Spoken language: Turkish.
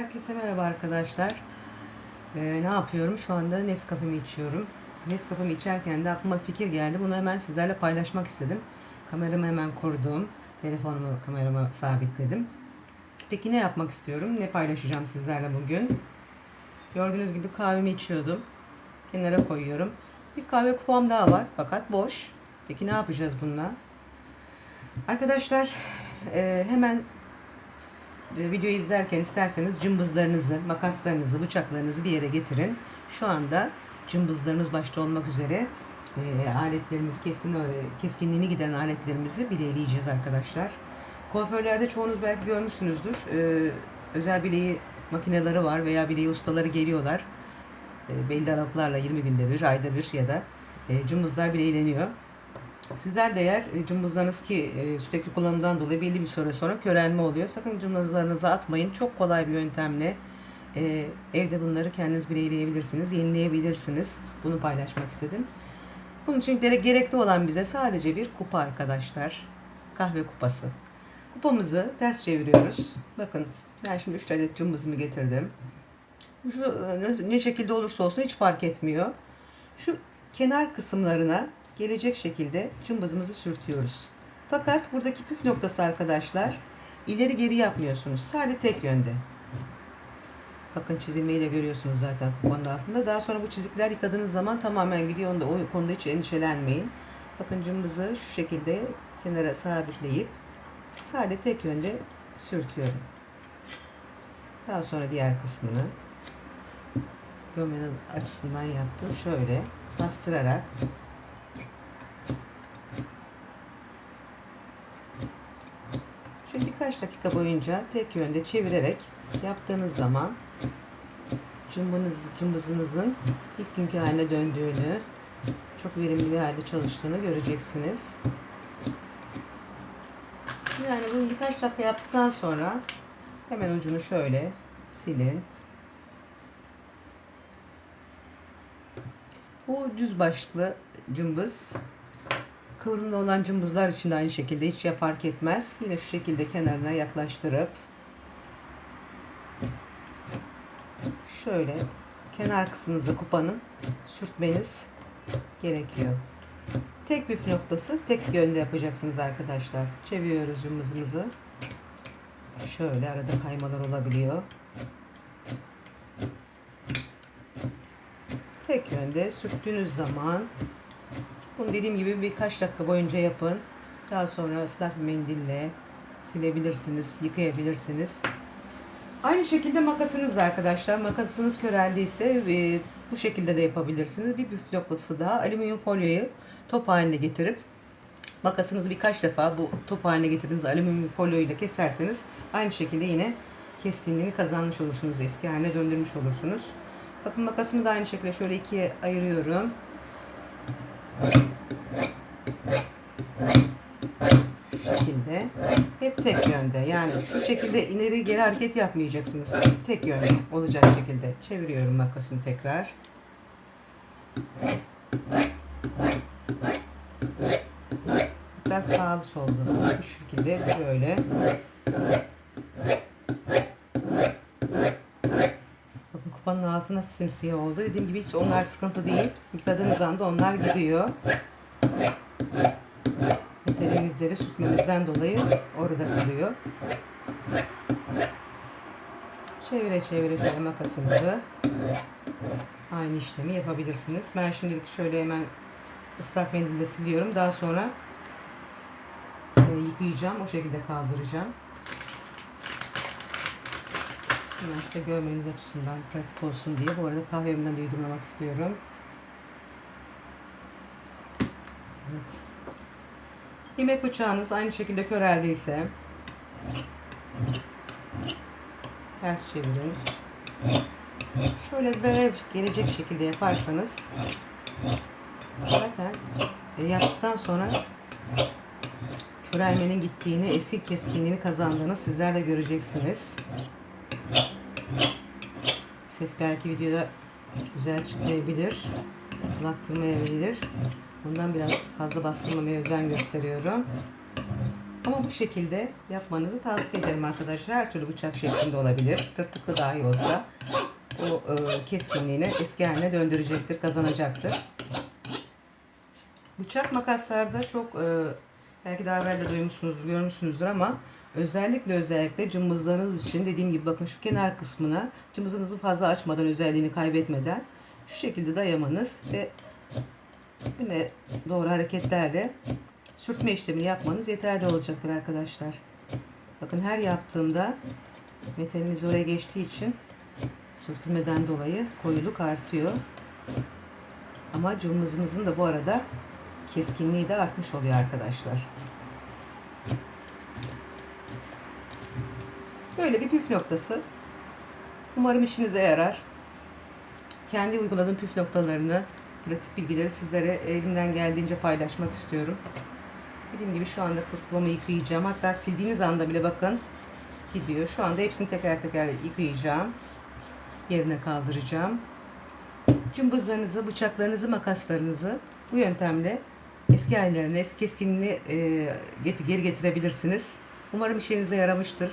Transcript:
Herkese merhaba arkadaşlar. Ee, ne yapıyorum? Şu anda Nescafe'mi içiyorum. Nescafe'mi içerken de aklıma fikir geldi. Bunu hemen sizlerle paylaşmak istedim. Kameramı hemen korudum. Telefonumu kamerama sabitledim. Peki ne yapmak istiyorum? Ne paylaşacağım sizlerle bugün? Gördüğünüz gibi kahvemi içiyordum. Kenara koyuyorum. Bir kahve kupam daha var fakat boş. Peki ne yapacağız bununla? Arkadaşlar e, hemen videoyu izlerken isterseniz cımbızlarınızı, makaslarınızı, bıçaklarınızı bir yere getirin. Şu anda cımbızlarımız başta olmak üzere e, aletlerimizi, keskin, keskinliğini giden aletlerimizi bileyleyeceğiz arkadaşlar. Kuaförlerde çoğunuz belki görmüşsünüzdür. E, özel bileği makineleri var veya bileği ustaları geliyorlar. E, belli aralıklarla 20 günde bir, ayda bir ya da e, cımbızlar bileyleniyor. Sizler de eğer e, cımbızlarınız ki e, sürekli kullanımdan dolayı belli bir süre sonra körelme oluyor. Sakın cımbızlarınızı atmayın. Çok kolay bir yöntemle e, evde bunları kendiniz bileyleyebilirsiniz, yenileyebilirsiniz. Bunu paylaşmak istedim. Bunun için gere- gerekli olan bize sadece bir kupa arkadaşlar. Kahve kupası. Kupamızı ters çeviriyoruz. Bakın ben şimdi 3 adet cımbızımı getirdim. Şu, ne şekilde olursa olsun hiç fark etmiyor. Şu kenar kısımlarına gelecek şekilde cımbızımızı sürtüyoruz. Fakat buradaki püf noktası arkadaşlar ileri geri yapmıyorsunuz. Sadece tek yönde. Bakın çizilmeyi de görüyorsunuz zaten kupanın altında. Daha sonra bu çizikler yıkadığınız zaman tamamen gidiyor. Onda, o konuda hiç endişelenmeyin. Bakın cımbızı şu şekilde kenara sabitleyip sadece tek yönde sürtüyorum. Daha sonra diğer kısmını gömenin açısından yaptım. Şöyle bastırarak Şöyle birkaç dakika boyunca tek yönde çevirerek yaptığınız zaman cımbınız, cımbızınızın ilk günkü haline döndüğünü, çok verimli bir halde çalıştığını göreceksiniz. Yani bunu birkaç dakika yaptıktan sonra hemen ucunu şöyle silin. Bu düz başlı cımbız Kıvrımlı olan cımbızlar için de aynı şekilde hiç ya fark etmez. Yine şu şekilde kenarına yaklaştırıp şöyle kenar kısmınıza kupanın sürtmeniz gerekiyor. Tek püf noktası tek yönde yapacaksınız arkadaşlar. Çeviriyoruz cımbızımızı. Şöyle arada kaymalar olabiliyor. Tek yönde sürttüğünüz zaman bunu dediğim gibi birkaç dakika boyunca yapın. Daha sonra ıslak bir mendille silebilirsiniz, yıkayabilirsiniz. Aynı şekilde makasınız da arkadaşlar. Makasınız köreldiyse e, bu şekilde de yapabilirsiniz. Bir püf noktası daha alüminyum folyoyu top haline getirip makasınızı birkaç defa bu top haline getirdiğiniz alüminyum folyo ile keserseniz aynı şekilde yine keskinliğini kazanmış olursunuz. Eski haline döndürmüş olursunuz. Bakın makasımı da aynı şekilde şöyle ikiye ayırıyorum. Şu şekilde hep tek yönde. Yani şu şekilde ileri geri hareket yapmayacaksınız. Tek yönde olacak şekilde. Çeviriyorum makasımı tekrar. Biraz sağlı sollu. Şu şekilde böyle bakın kupanın altı nasıl simsiyah oldu dediğim gibi hiç onlar sıkıntı değil yıkadığınız anda onlar gidiyor Metalin sürtmemizden dolayı orada kalıyor. Çevire çevire şöyle makasımızı aynı işlemi yapabilirsiniz. Ben şimdilik şöyle hemen ıslak mendille siliyorum. Daha sonra e, yıkayacağım. O şekilde kaldıracağım. Hemen size görmeniz açısından pratik olsun diye. Bu arada kahvemden de yudumlamak istiyorum. Evet. Yemek bıçağınız aynı şekilde köreldiyse ters çevirin. Şöyle böyle gelecek şekilde yaparsanız zaten yaptıktan sonra körelmenin gittiğini, eski keskinliğini kazandığını sizler de göreceksiniz. Ses belki videoda güzel çıkmayabilir, kulaktırmayabilir. Bundan biraz fazla bastırmamaya özen gösteriyorum. Ama bu şekilde yapmanızı tavsiye ederim arkadaşlar. Her türlü bıçak şeklinde olabilir. Tırtıklı dahi olsa o e, keskinliğini eski haline döndürecektir, kazanacaktır. Bıçak makaslarda çok e, belki daha evvel de duymuşsunuzdur, görmüşsünüzdür ama özellikle özellikle cımbızlarınız için dediğim gibi bakın şu kenar kısmına cımbızınızı fazla açmadan özelliğini kaybetmeden şu şekilde dayamanız ve yine doğru hareketlerle sürtme işlemini yapmanız yeterli olacaktır arkadaşlar. Bakın her yaptığımda metaliniz oraya geçtiği için sürtünmeden dolayı koyuluk artıyor. Ama cımbızımızın da bu arada keskinliği de artmış oluyor arkadaşlar. Böyle bir püf noktası. Umarım işinize yarar. Kendi uyguladığım püf noktalarını, pratik bilgileri sizlere elimden geldiğince paylaşmak istiyorum. Dediğim gibi şu anda kurutmamı yıkayacağım. Hatta sildiğiniz anda bile bakın gidiyor. Şu anda hepsini teker teker yıkayacağım. Yerine kaldıracağım. Cımbızlarınızı, bıçaklarınızı, makaslarınızı bu yöntemle eski hallerine, eski keskinliğini e, geri getirebilirsiniz. Umarım işinize yaramıştır.